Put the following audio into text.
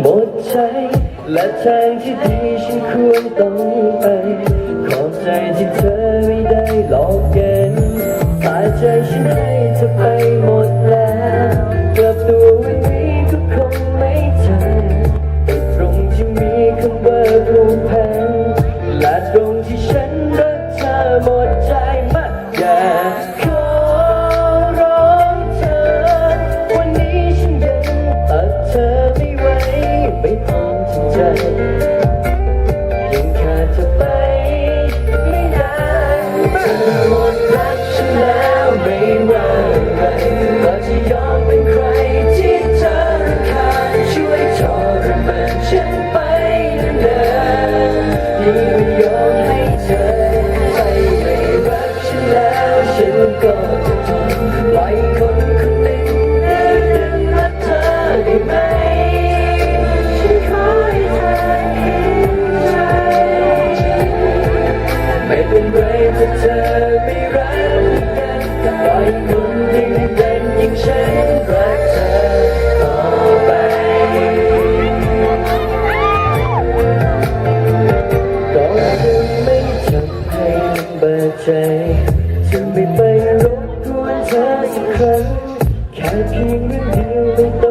หมดใจ และทางที่ดีฉันควรต้องไป ขอใจที่เธอไม่ได้หลอกเกินตายใจฉันให้เธอไปหมดแล้วกลับตัววันนี้ก็คงไม่ทันแต่ตรงที่มีคำว่าผูกพันและตรงที่ฉัน ไม่พร้อมที่ใจ ถ้าเธอไม่รักกันปล่อยคนยิ่งเป็นยิ่งฉันรักเธอต่อไปก็คุณไม่ทำให้เบื่อใจจะไม่ไปรบกวนเธอสักครั้งแค่เพียงนิดเดียวไม่ต้อง